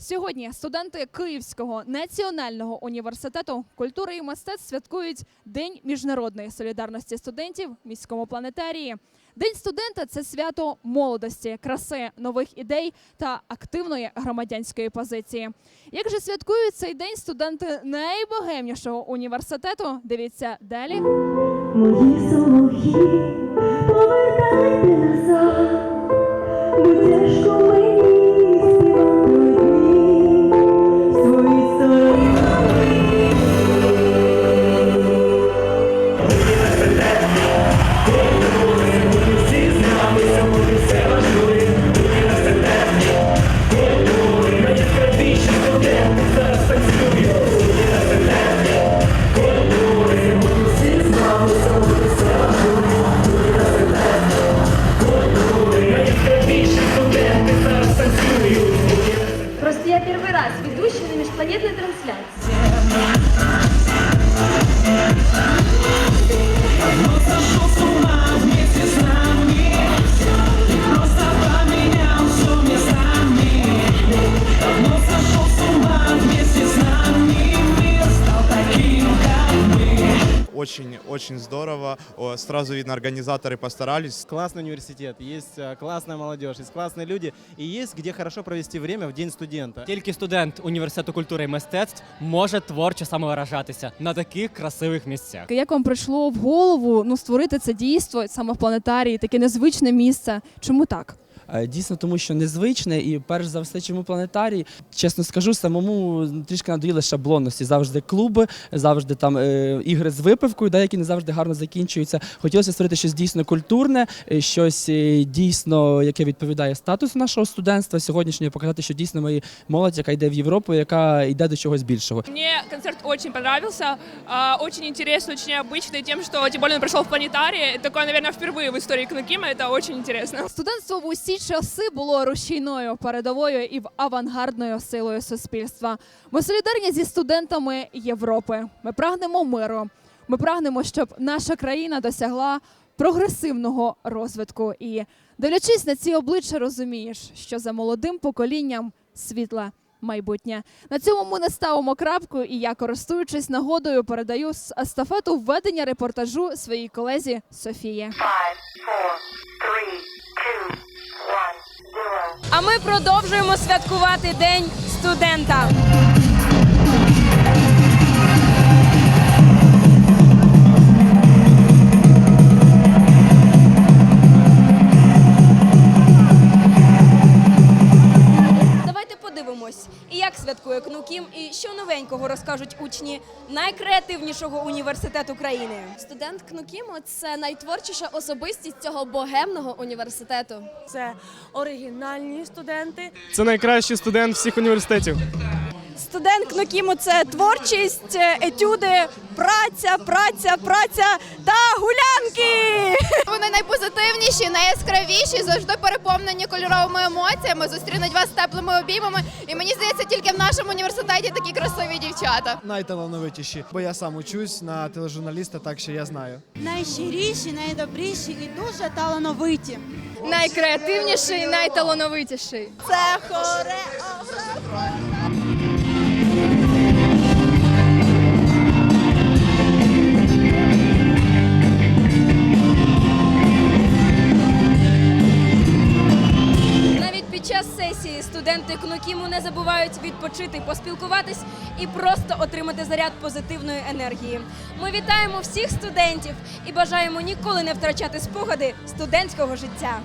Сьогодні студенти Київського національного університету культури і мистецтв святкують День міжнародної солідарності студентів в міському планетарії. День студента це свято молодості, краси, нових ідей та активної громадянської позиції. Як же святкують цей день студенти найбогемнішого університету? Дивіться далі. Мої солохи, Просто я первый раз ведущий на межпланетной трансляции. Очень-очень здорово. О, Сразу видно, организаторы постарались. Классный университет, есть э, классная молодежь, есть классные люди, и есть где хорошо провести время в День студента. Тільки студент університету культури і мистецтв може творчо самовиражатися на таких красивих місцях. Як вам прийшло в голову ну створити це дійство саме в планетарії, таке незвичне місце? Чому так? Е, Дійсно, тому що незвичне і перш за все, чому планетарій, чесно скажу, самому трішки надоїли шаблонності. Завжди клуби, завжди там е, ігри з випивкою, да, які не завжди гарно закінчуються. Хотілося створити щось дійсно культурне, е, щось е, дійсно, яке відповідає статусу нашого студентства сьогоднішнього, показати, що дійсно ми молодь, яка йде в Європу, яка йде до чогось більшого. Мне концерт очень понравился, а, очень интересный, очень необычный тем, что тем более он прошел в планетарии. Такое, наверное, впервые в истории Кнукима, это очень интересно. Студентство в усі часи було рушійною, передовою і авангардною силою суспільства. Ми солідарні зі студентами Європи. Ми прагнемо миру. Ми прагнемо, щоб наша країна досягла прогресивного розвитку. І дивлячись на ці обличчя, розумієш, що за молодим поколінням світле майбутнє. На цьому ми не ставимо крапку, і я, користуючись нагодою, передаю естафету введення репортажу своїй колезі Софії. А ми продовжуємо святкувати День студента. І як святкує Кнукім, і що новенького розкажуть учні найкреативнішого університету країни. Студент КНУКІМу це найтворчіша особистість цього богемного університету. Це оригінальні студенти. Це найкращий студент всіх університетів. Студент Кнукіму це творчість, е, етюди, праця, праця, праця та гулянки. Вони найпозитивніші, найяскравіші, завжди переповнені кольоровими емоціями, зустрінуть вас теплими обіймами. І мені здається, тільки в нашому університеті такі красиві дівчата. Найталановитіші, бо я сам учусь на тележурналіста, так що я знаю. Найщиріші, найдобріші і дуже талановиті. Найкреативніший, найталановитіший. Це хореограф. Під час сесії студенти Кнукіму не забувають відпочити, поспілкуватись і просто отримати заряд позитивної енергії. Ми вітаємо всіх студентів і бажаємо ніколи не втрачати спогади студентського життя.